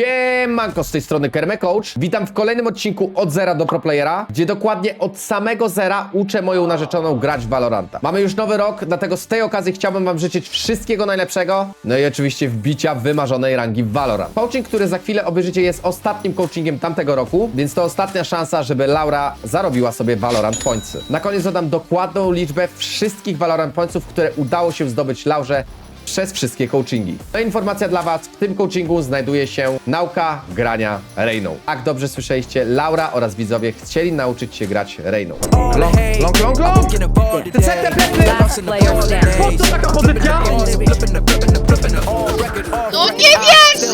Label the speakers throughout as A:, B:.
A: Siemanko, z tej strony Kerme Coach. Witam w kolejnym odcinku od zera do pro playera, gdzie dokładnie od samego zera uczę moją narzeczoną grać w Valoranta. Mamy już nowy rok, dlatego z tej okazji chciałbym wam życzyć wszystkiego najlepszego, no i oczywiście wbicia wymarzonej rangi w Valorant. Coaching, który za chwilę obejrzycie jest ostatnim coachingiem tamtego roku, więc to ostatnia szansa, żeby Laura zarobiła sobie Valorant Pointsy. Na koniec dodam dokładną liczbę wszystkich Valorant Pointsów, które udało się zdobyć Laurze przez wszystkie coachingi. To informacja dla Was. W tym coachingu znajduje się nauka grania Reyną. Jak dobrze słyszeliście, Laura oraz widzowie chcieli nauczyć się grać Reyną. Long, long, long, long! Te plecy! Po co taka pozycja?
B: No nie wierzę!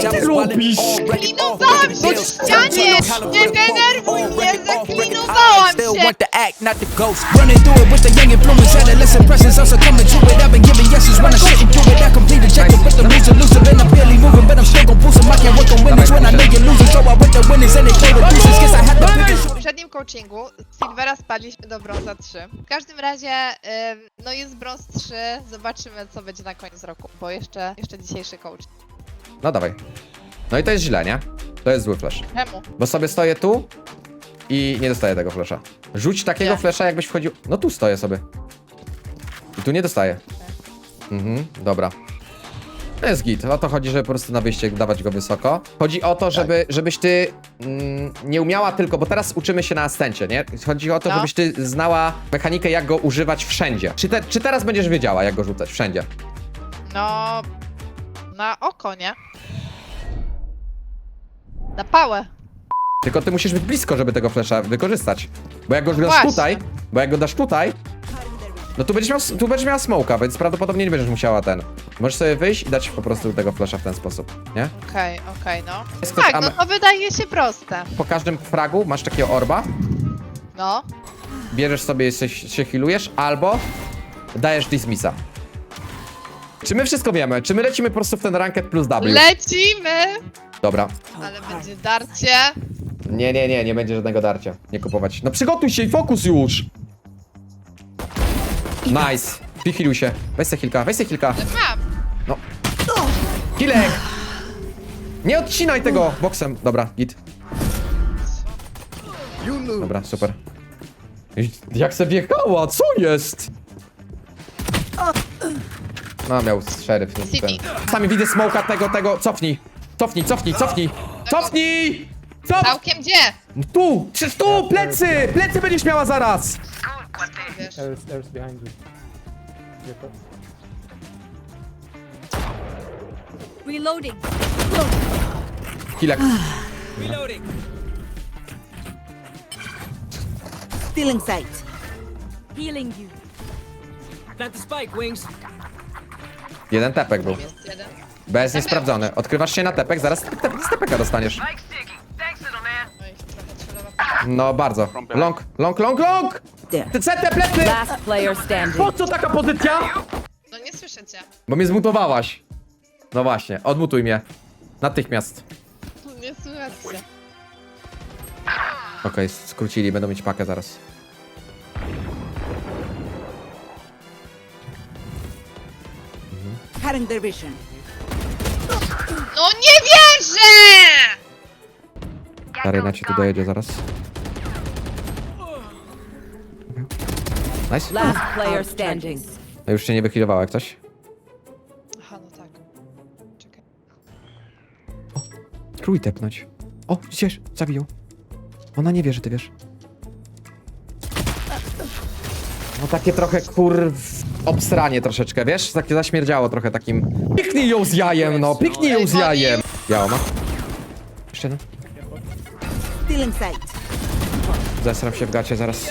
A: Co ty robisz?
B: Klinowałam się w ścianie! Nie denerwuj mnie, zaklinowałam się!
C: want the act, not the ghost. Running through it with the young influence, adolescent presence, also coming to it. I've been giving yeses when I shouldn't do it. I complete the jacket, but the loser, loser, and I'm barely moving, but I'm still gon' boost 'em. I can't work on winners when I know you're losing, so I the winners and they play the losers. Guess I had to pick and
B: W poprzednim coachingu z Silvera spadliśmy do brąza 3. W każdym razie, ym, no jest brąz 3, zobaczymy co będzie na koniec roku, bo jeszcze, jeszcze dzisiejszy coach.
A: No dawaj. No i to jest źle, nie? To jest zły flash.
B: Czemu?
A: Bo sobie stoję tu i nie dostaję tego flasha. Rzuć takiego
B: Gdzie?
A: flasha, jakbyś wchodził... No tu stoję sobie. I tu nie dostaję. Mhm, dobra. To jest git. O to chodzi, żeby po prostu na wyjście dawać go wysoko. Chodzi o to, żeby, żebyś ty mm, nie umiała tylko, bo teraz uczymy się na astencie, nie? Chodzi o to,
B: No.
A: żebyś ty znała mechanikę, jak go używać wszędzie. Czy, te, czy teraz będziesz wiedziała, jak go rzucać wszędzie?
B: No... Na oko, nie? Na pałę.
A: Tylko ty musisz być blisko, żeby tego flasha wykorzystać. Bo jak go dasz
B: właśnie.
A: tutaj, bo jak go dasz tutaj, no tu będziesz miał, tu będziesz miała smoka, więc prawdopodobnie nie będziesz musiała ten. Możesz sobie wyjść i dać po prostu tego flasha w ten sposób, nie?
B: Okej, okej, no.
A: Jest ktoś
B: Tak, no to wydaje się proste.
A: Po każdym fragu masz takiego orba,
B: No.
A: bierzesz sobie i się, się healujesz, albo dajesz dismissa. Czy my wszystko wiemy? Czy my lecimy po prostu w ten ranket plus W?
B: Lecimy!
A: Dobra.
B: Ale będzie darcie.
A: Nie, nie, nie, nie będzie żadnego darcia. Nie kupować. No przygotuj się i fokus już! Nice. Pichiluj się. Weź se kilka, weź se kilka.
B: Mam.
A: No. Kilek! Nie odcinaj tego boksem. Dobra, git. Dobra, super. Jak se wjechała? Co jest? No, miał szeryf. Sami widzę smoka tego, tego. Cofnij. Cofnij, cofnij, cofnij. Cofnij! Cof!
B: Całkiem gdzie?
A: Tu! Przecież tu! Plecy! Plecy będziesz miała zaraz!
B: Wiesz.
D: There's, there's behind you. Jacob.
E: Reloading.
A: Kilek.
F: Stealing sight.
E: Healing you.
C: Plant the spike, wings.
A: Jeden tepek był.
B: Jest jeden.
A: Bez niesprawdzony. Odkrywasz się na tepek, zaraz te- te- z tepeka dostaniesz.
B: No.
A: No bardzo. Long, long, long, long! Te CT plecy!
E: Last player standing.
A: Po co taka pozycja?
B: No nie słyszę cię.
A: Bo mnie zmutowałaś. No właśnie, odmutuj mnie. Natychmiast.
B: Nie słychać cię.
A: Okej, skrócili, będą mieć pakę zaraz.
F: Cutting their vision.
B: No nie wierzę!
A: Aryna ci tu dojedzie zaraz. Nice.
E: Last player standing.
A: No już się nie wychilowała jak coś.
B: Aha, no tak. Czekaj.
A: Spróbuj tepnąć. O, widzisz, zabiją. Ona nie wie, że ty wiesz. No takie trochę kur... obsranie troszeczkę, wiesz? Takie zaśmierdziało trochę takim... Piknij ją z jajem, no! Piknij ją z jajem! Biało ma. Jeszcze jeden.
F: Stealing sight.
A: Zesram się w gacie zaraz.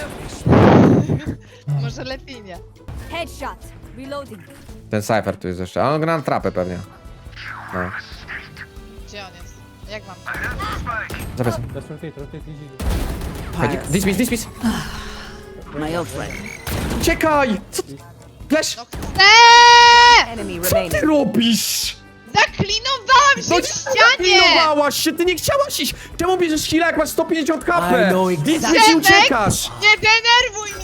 B: Może lepiej nie.
E: Headshot. Reloading.
A: Ten Cypher tu jest jeszcze, a on gra na trapę pewnie. No,
B: Gdzie on jest? Jak mam?
A: zapraszam.
D: Let's rotate, rotate easy.
F: Pyres.
A: Dismiss, dismiss!
F: My old friend.
A: Uciekaj! Co ty? Flash!
B: No chcę!
E: Enemy
A: Co ty
E: remaining.
A: robisz?
B: Zaklinowałam się
A: No
B: w ścianie!
A: Pilnowałaś się, ty nie chciałaś iść! Czemu bierzesz heal'a jak masz 150 HP?
C: I know
A: Dismiss i
B: Przemek!
A: uciekasz!
B: Nie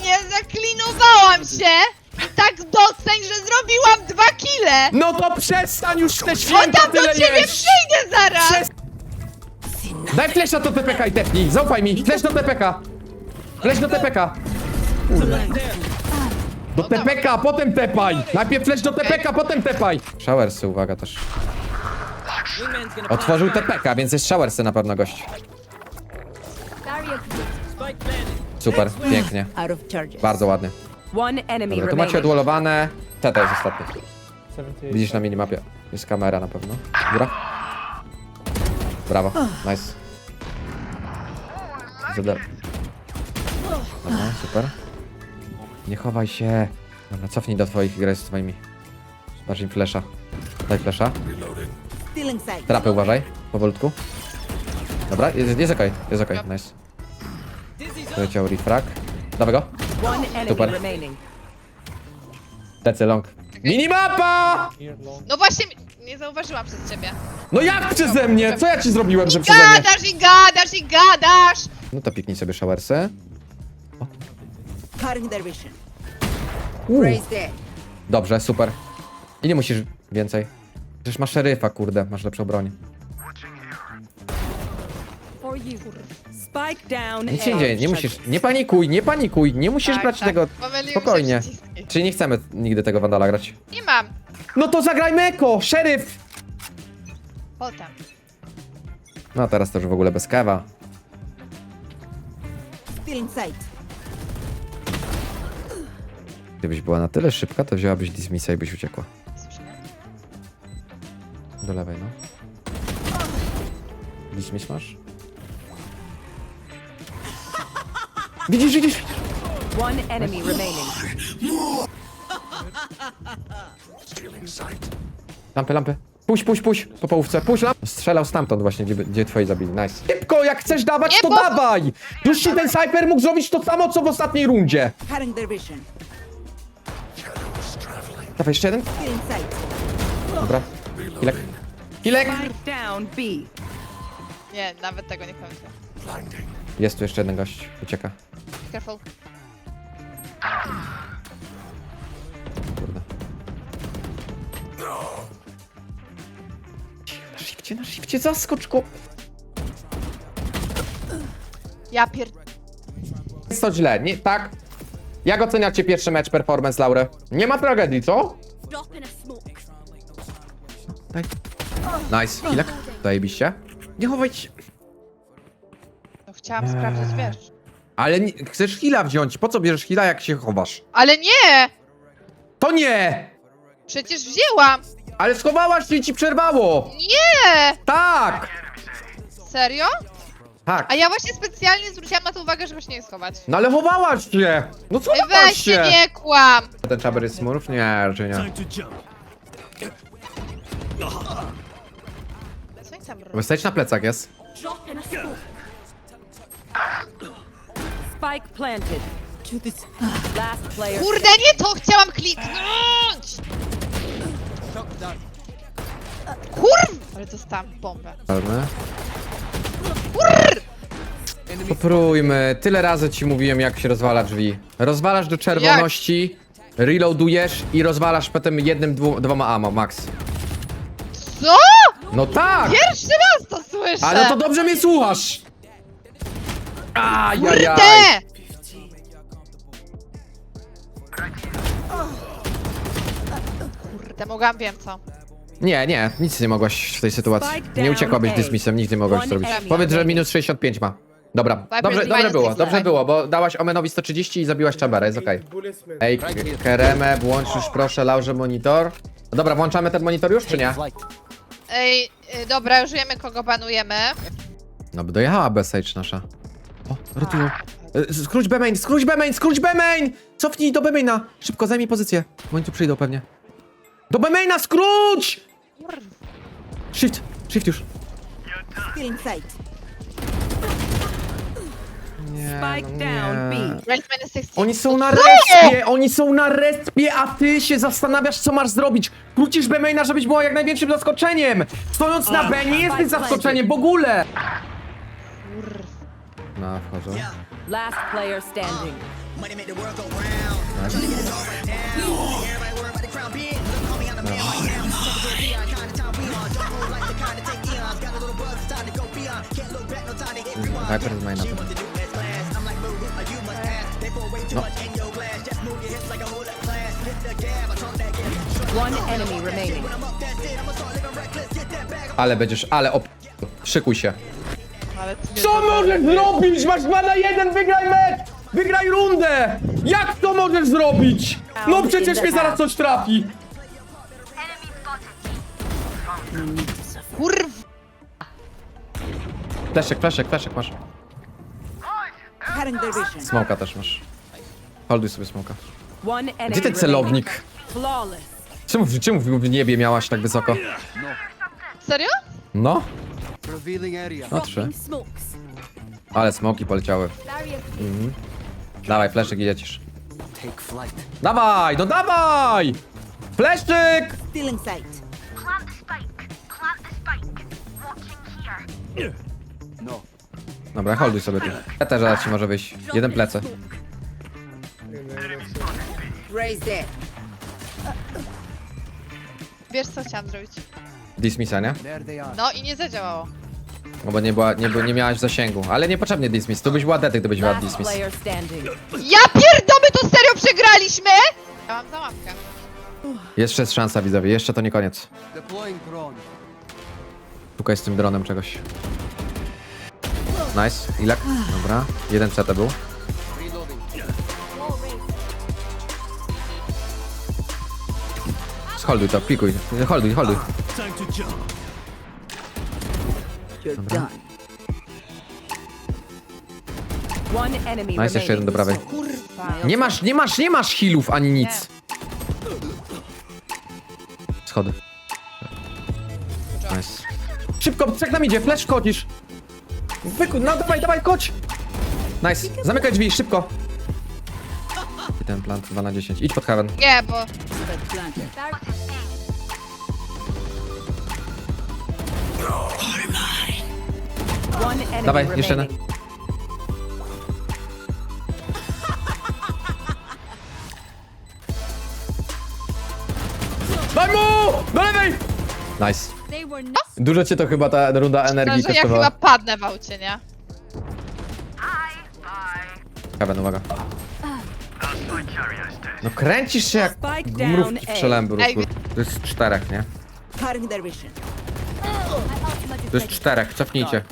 B: mnie! Zaklinowałam się! tak doceń, że zrobiłam dwa kile!
A: No to przestań już te święta
B: tam do
A: tyle
B: ciebie
A: jeść!
B: przyjdzie zaraz!
A: Przez... Daj flesza do TPK i tepnij, zaufaj mi, flesz do TPK. Flesz do TPK. Do TPK, potem tepaj! Najpierw flesz do TPK, potem tepaj! Showersy, uwaga też. Otworzył TPK, więc jest showersy na pewno gość.
E: Created.
A: Super, pięknie.
F: Out of charges.
A: Bardzo.
E: One enemy
A: Dobra, tu macie
E: remaining.
A: odwolowane. Teta jest ostatni.
D: 78.
A: Widzisz na minimapie. Jest kamera na pewno. Góra. Brawo. Nice. Zada. Dobra, super. Nie chowaj się. Dobra, cofnij do twoich graj z twoimi. Bardziej flesza. Daj flesza.
F: Stealing sight.
A: Trapy uważaj. Powolutku. Dobra, jest, jest okej. Jest okej. Nice. Poleciał refrag. Dawaj go. Super. Lecę long. Minimapa!
B: No właśnie, nie zauważyłam przez ciebie.
A: No jak przeze mnie? Co ja ci zrobiłem, że przeze mnie?
B: Gadasz i gadasz i gadasz!
A: No to piknij sobie showersy. Uuu. Dobrze, super. I nie musisz więcej. Przecież masz szeryfa, kurde, masz lepszą broń.
E: For you.
A: Nic się nie dzieje, nie musisz. Nie panikuj, nie panikuj, nie musisz
B: Tak,
A: brać
B: tak.
A: tego.
B: Się
A: Spokojnie.
B: przyciski.
A: Czyli nie chcemy nigdy tego wandala grać.
B: Nie mam.
A: No to zagrajmy eko, szeryf!
B: Potem.
A: No teraz to już w ogóle bez kawa.
F: Sight.
A: Gdybyś była na tyle szybka, to wzięłabyś dismissa i byś uciekła.
B: Słyszymy?
A: Do lewej, no. Dismiss masz? Widzisz, widzisz?
E: One enemy remaining.
A: Lampy, lampy. Puść, puść, puść po połówce. Puść lamp. Strzelał stamtąd właśnie, gdzie, gdzie twoi zabili. Nice. Szybko, jak chcesz dawać,
B: Nie,
A: to
B: bo-
A: dawaj! Już ci ten sniper mógł zrobić to samo, co w ostatniej rundzie.
F: Cutting their vision.
A: Dawaj, jeszcze jeden.
F: Sight.
A: Dobra. Hilek. Hilek!
E: Spike down B.
B: Nie, nawet tego nie kończę.
A: Jest tu jeszcze jeden gość. Ucieka.
B: Careful.
A: Kurde. Na shifcie, na shifcie, zaskocz go.
B: Ja pier...
A: Jest to źle, nie? Tak? Jak oceniacie pierwszy mecz performance, Laurę? Nie ma tragedii, co?
E: Drop in a smoke.
A: Daj. Nice. Hilek. Zajebiście. Nie chowajcie.
B: No, chciałam sprawdzić, wiesz.
A: Ale nie, chcesz hila wziąć. Po co bierzesz hila, jak się chowasz?
B: Ale nie!
A: To nie!
B: Przecież wzięłam!
A: Ale schowałaś się i ci przerwało!
B: Nie!
A: Tak!
B: Serio?
A: Tak.
B: A ja właśnie specjalnie zwróciłam na to uwagę, żeby się nie schować.
A: No ale chowałaś się! No co
B: Ej, weź się,
A: się?
B: nie kłam!
A: Ten czaber jest smurf? Nie, raczej nie.
B: Co oni tam robią?
A: Wystarczy na plecach jest.
E: Drop a. Spike planted. To this. Last player.
B: Kurde, nie to chciałam kliknąć! Kurw! Ale dostałam bombę.
A: Pewnie. Poprójmy. Tyle razy ci mówiłem, jak się rozwala drzwi. Rozwalasz do czerwoności, reloadujesz i rozwalasz potem jednym, dwu, dwoma ammo, max.
B: Co?
A: No tak!
B: Pierwszy raz to słyszę!
A: Ale to dobrze mnie słuchasz! Ajajaj!
B: Kurde! Kurde, mogłam, wiem co.
A: Nie, nie, nic nie mogłaś w tej sytuacji. Nie uciekłabyś dismissem, nic nie mogłaś zrobić. Powiedz, że minus 65 ma. Dobra, dobrze, dobrze było,
B: 65.
A: dobrze było, bo dałaś Omenowi 130 i zabiłaś Czabera, jest okej. Ej, K- Kereme, włącz już proszę Laurze monitor. No dobra, włączamy ten monitor już, czy nie?
B: Ej, y, dobra, już wiemy kogo banujemy.
A: No by dojechała Besage nasza. O, rotują. E, Skróć B-main, skróć B-main, skróć B-main! Cofnij do B-maina. Szybko, zajmij pozycję. Bo oni tu przyjdą pewnie. Do B-maina, skróć! Shift, shift już.
F: Sight.
A: Nie,
E: Spike
A: no
E: down
A: nie.
E: B.
B: Race minus 60.
A: Oni są na respie, oni są na respie, a ty się zastanawiasz, co masz zrobić. Krócisz B-maina, żebyś była jak największym zaskoczeniem. Stojąc na B nie jesteś zaskoczeniem w ogóle. No, wchodzą.
E: Last player standing.
A: Viper z maina. No,
E: One enemy remaining.
A: ale będziesz, ale op... Szykuj się.
B: Ale ty
A: Co możesz zrobić? Masz 2 na 1, wygraj mecz! Wygraj rundę! Jak to możesz zrobić? No przecież mnie zaraz coś trafi!
B: Kurwa!
A: Fleszek, fleszek, fleszek masz. Smoka też masz. Holduj sobie smoka.
E: One enemy
A: Gdzie ten celownik?
E: Flawless.
A: Czemu, czemu w niebie miałaś tak wysoko?
B: Serio?
A: No,
G: Revealing area.
A: no trzy.
E: Smokes.
A: Ale smoki poleciały. Mhm. Dawaj, fleszek i lecisz.
G: Take flight.
A: Dawaj, no dawaj! Fleszczyk!
F: Stealing sight.
H: Plant the spike. Plant the spike. Watching here.
G: No.
A: Dobra, holduj sobie tu. Ja też zaraz ci może wyjść. Jeden plecy.
F: Raise.
B: Wiesz co chciałam zrobić?
A: Dismissa, nie?
B: No i nie zadziałało.
A: No bo nie, była, nie, był- nie miałaś zasięgu. Ale niepotrzebnie dismiss. Tu byś była dety, gdybyś miała
E: Last
A: dismiss.
E: player standing.
B: Ja pierdolę, to serio przegraliśmy?! Ja mam załamkę.
A: Jeszcze jest szansa, widzowie. Jeszcze to nie koniec.
G: Deploying drone.
A: Szukaj z tym dronem czegoś. Nice. Ilak? Dobra. Jeden CT był.
G: Reloading.
A: Holduj to, pikuj. Holduj, holduj.
F: You're done.
E: One enemy
A: Nice, jeszcze jeden do prawej.
B: Kurwa.
A: Nie masz, nie masz, nie masz healów ani nic. Schody. Nice. Szybko, trzech nam idzie, flash kodzisz. Wyku, no dawaj, dawaj, kodź. Nice, zamykaj drzwi, szybko. I ten plant 2 na 10. Idź pod heaven.
B: Nie, bo
F: planted.
A: Dawaj, jeszcze jeden.
E: remaining.
A: Daj mu! Do lewej! Nice. Dużo cię to chyba ta runda energii
B: że ja chyba padnę w aucie, nie?
A: Heaven, uwaga. No kręcisz się jak
E: Spike down
A: mrówki w
E: A.
A: przelębu.
B: Ej,
A: To jest czterech, nie?
F: Cutting their vision.
A: To jest czterech, cofnijcie.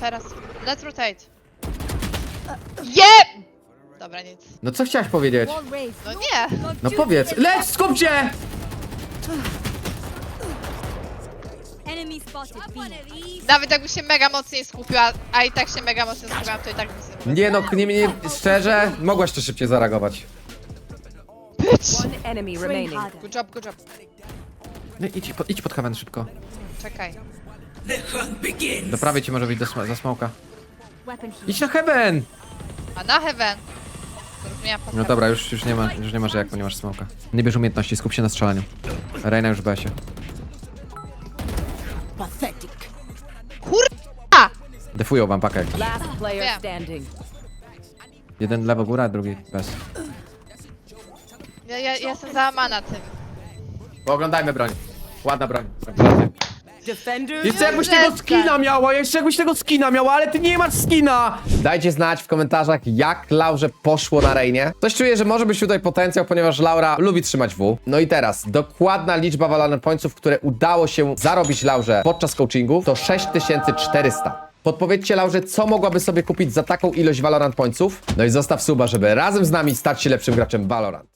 B: Teraz. Let's rotate. Jeb! Dobra, nic.
A: No co chciałaś powiedzieć?
B: No nie!
A: No powiedz. Leć, skup się!
H: Enemy spotted.
B: Nawet jakby się mega mocniej skupiła, a i tak się mega mocno skupiłam, to i tak nic nie
A: Nie no, nie, nie, szczerze, mogłaś to szybciej zareagować.
E: One enemy remaining.
B: Good job, good job.
A: No, idź, pod, idź pod heaven szybko.
B: Czekaj.
A: Do prawej ci może być do sm- za smoka. Idź na heaven!
B: A na heaven. Zrozumiałam
A: No dobra, już, już nie ma, już nie ma, że jak, bo nie masz smoka. Nie bierz umiejętności, skup się na strzelaniu. Reina już w besie.
F: Pathetic.
B: Kurwa!
A: Defują wam pakę.
E: Last player
B: Wiem.
E: standing.
A: Jeden lewo góra, drugi bez.
B: Ja, ja, ja jestem załamana tym.
A: Oglądajmy broń. Ładna broń. Jeszcze jakbyś tego skina miała, jeszcze jakbyś tego skina miała, ale ty nie masz skina! Dajcie znać w komentarzach, jak Laurze poszło na Reinie. Coś czuję, że może być tutaj potencjał, ponieważ Laura lubi trzymać W. No i teraz, dokładna liczba Valorant Pointsów, które udało się zarobić Laurze podczas coachingu, to 6400. Podpowiedzcie Laurze, co mogłaby sobie kupić za taką ilość Valorant Pointsów. No i zostaw suba, żeby razem z nami stać się lepszym graczem Valorant.